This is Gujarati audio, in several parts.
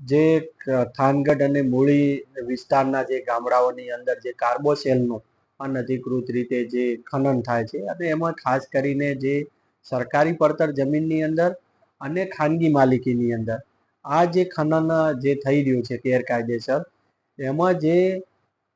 જે થાનગઢ અને મૂળી વિસ્તારના જે ગામડાઓની અંદર જે કાર્બોસેલનું અનધિકૃત રીતે જે ખનન થાય છે, અને એમાં ખાસ કરીને જે સરકારી પડતર જમીનની અંદર અને ખાનગી માલિકીની અંદર, આ જે ખનન, જે થઈ રહ્યું છે ગેરકાયદેસર, એમાં જે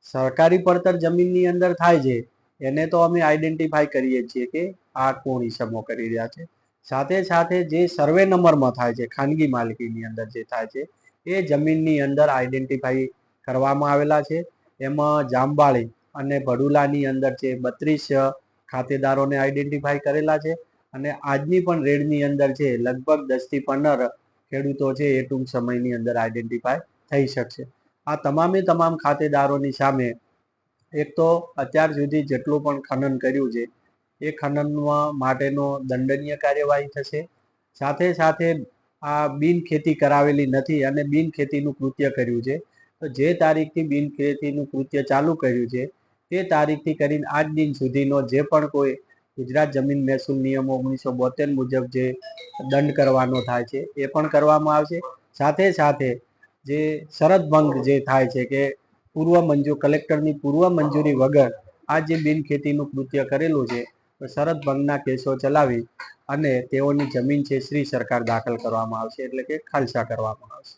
સરકારી પડતર જમીનની અંદર થાય છે, એને તો અમે આઈડેન્ટિફાઈ કરીએ છીએ કે આ કોણ ઈસમો કરી રહ્યા છે. સાથે સાથે જે સર્વે નંબરમાં થાય છે, ખાનગી માલિકીની અંદર જે થાય છે એ જમીનની અંદર આઈડેન્ટિફાઈ કરવામાં આવેલા છે. એમાં જાંબાળી અને ભડુલાની અંદર છે બત્રીસ ખાતેદારોને આઈડેન્ટિફાઈ કરેલા છે અને આજની પણ રેડની અંદર છે લગભગ દસથી પંદર ખેડૂતો છે એ ટૂંક સમયની અંદર આઈડેન્ટિફાઈ થઈ શકશે. આ તમામે તમામ ખાતેદારોની સામે એક તો અત્યાર સુધી જેટલું પણ ખનન કર્યું છે, એ ખનનમાં માટેનો દંડનીય કાર્યવાહી થશે. સાથે સાથે આ બિન ખેતી કરાવેલી નથી અને બિન ખેતીનું કૃત્ય કર્યું છે. તો જે તારીખથી બિન ખેતીનું કૃત્ય ચાલુ કર્યું છે, તે તારીખથી કરીને આજ દિન સુધીનો જે પણ કોઈ ગુજરાત જમીન મહેસૂલ નિયમો ઓગણીસો બોતેર મુજબ જે દંડ કરવાનો થાય છે, એ પણ કરવામાં આવશે. સાથે સાથે જે શરત ભંગ જે થાય છે કે પૂર્વ મંજૂર, કલેક્ટરની પૂર્વ મંજૂરી વગર આ જે બિન ખેતીનું કૃત્ય કરેલું છે, તો શરત ભંગના કેસો ચલાવી અને તેઓની જમીન છે શ્રી સરકાર દાખલ કરવામાં આવશે એટલે કે ખાલસા કરવામાં આવશે.